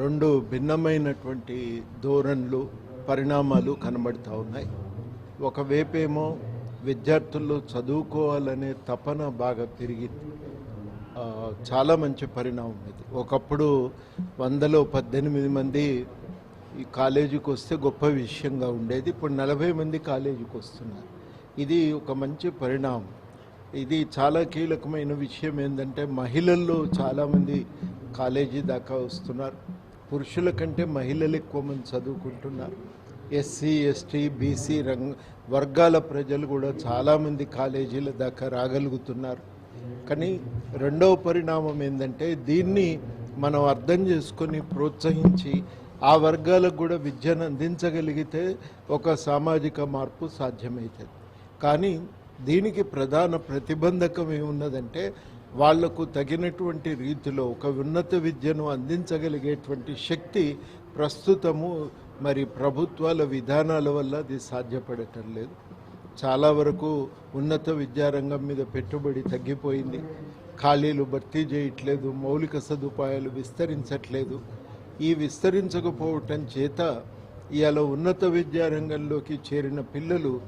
రెండు భిన్నమైనటువంటి ధోరణులు పరిణామాలు కనబడుతూ ఉన్నాయి. ఒకవేపేమో విద్యార్థులు చదువుకోవాలనే తపన బాగా పెరిగింది చాలా మంచి పరిణామం ఇది ఒకప్పుడు వందలో పద్దెనిమిది మంది ఈ కాలేజీకి వస్తే గొప్ప విషయంగా ఉండేది. ఇప్పుడు నలభై మంది కాలేజీకి వస్తున్నారు. ఇది ఒక మంచి పరిణామం. ఇది చాలా కీలకమైన విషయం ఏంటంటే మహిళల్లో చాలామంది కాలేజీ దాకా వస్తున్నారు. పురుషుల కంటే మహిళలు ఎక్కువ మంది చదువుకుంటున్నారు. ఎస్సీ ఎస్టీ బీసీ రంగ వర్గాల ప్రజలు కూడా చాలామంది కాలేజీల దాకా రాగలుగుతున్నారు. కానీ రెండవ పరిణామం ఏంటంటే దీన్ని మనం అర్థం చేసుకొని ప్రోత్సహించి ఆ వర్గాలకు కూడా విద్యను అందించగలిగితే ఒక సామాజిక మార్పు సాధ్యమవుతుంది. కానీ దీనికి ప్రధాన ప్రతిబంధకం ఏమున్నదంటే వాళ్ళకు తగినటువంటి రీతిలో ఒక ఉన్నత విద్యను అందించగలిగేటువంటి శక్తి ప్రస్తుతము మరి ప్రభుత్వాల విధానాల వల్ల అది సాధ్యపడటం లేదు. చాలా వరకు ఉన్నత విద్యారంగం మీద పెట్టుబడి తగ్గిపోయింది. ఖాళీలు భర్తీ చేయట్లేదు మౌలిక సదుపాయాలు విస్తరించట్లేదు. ఈ విస్తరించకపోవటం చేత ఇవాళ ఉన్నత విద్యారంగంలోకి చేరిన పిల్లలు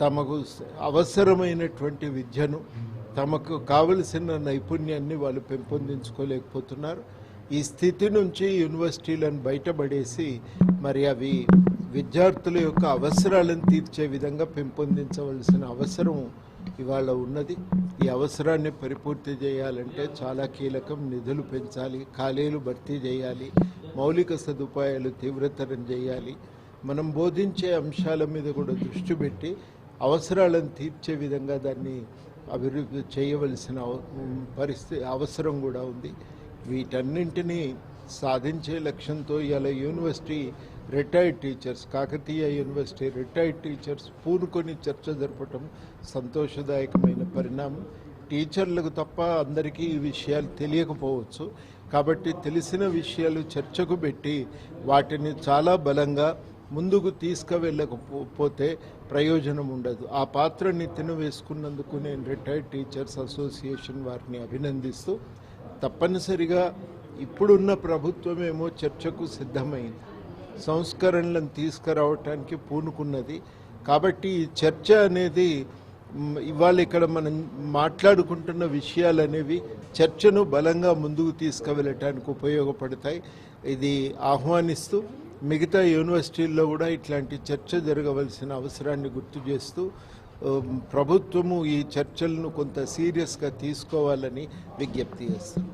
తమకు అవసరమైనటువంటి విద్యను తమకు కావలసిన నైపుణ్యాన్ని వాళ్ళు పెంపొందించుకోలేకపోతున్నారు. ఈ స్థితి నుంచి యూనివర్సిటీలను బయటపడేసి మరి అవి విద్యార్థుల యొక్క అవసరాలను తీర్చే విధంగా పెంపొందించవలసిన అవసరం ఇవాళ ఉన్నది. ఈ అవసరాన్ని పరిపూర్తి చేయాలంటే చాలా కీలకం నిధులు పెంచాలి ఖాళీలు భర్తీ చేయాలి మౌలిక సదుపాయాలు తీవ్రతరం చేయాలి. మనం బోధించే అంశాల మీద కూడా దృష్టి పెట్టి అవసరాలను తీర్చే విధంగా దాన్ని అభివృద్ధి చేయవలసిన అవ- పరిస్థితి అవసరం కూడా ఉంది. వీటన్నింటినీ సాధించే లక్ష్యంతో ఇలా university retired teachers Kakatiya university retired teachers పూనుకొని చర్చ జరపటం సంతోషదాయకమైన పరిణామం. టీచర్లకు తప్ప అందరికీ ఈ విషయాలు తెలియకపోవచ్చు. కాబట్టి తెలిసిన విషయాలు చర్చకు పెట్టి వాటిని చాలా బలంగా ముందుకు తీసుకువెళ్ళకపోతే ప్రయోజనం ఉండదు. ఆ పాత్రని తినవేసుకున్నందుకు నేను రిటైర్డ్ టీచర్స్ అసోసియేషన్ వారిని అభినందిస్తూ తప్పనిసరిగా ఇప్పుడున్న ప్రభుత్వమేమో చర్చకు సిద్ధమైంది. సంస్కరణలను తీసుకురావటానికి పూనుకున్నది. కాబట్టి ఈ చర్చ అనేది ఇవాళ ఇక్కడ మనం మాట్లాడుకుంటున్న విషయాలు అనేవి చర్చను బలంగా ముందుకు తీసుకువెళ్ళటానికి ఉపయోగపడతాయి. ఇది ఆహ్వానిస్తూ మిగతా యూనివర్సిటీల్లో కూడా ఇట్లాంటి చర్చ జరగవలసిన అవసరాన్ని గుర్తు చేస్తూ ప్రభుత్వము ఈ చర్చలను కొంత సీరియస్గా తీసుకోవాలని విజ్ఞప్తి చేస్తుంది.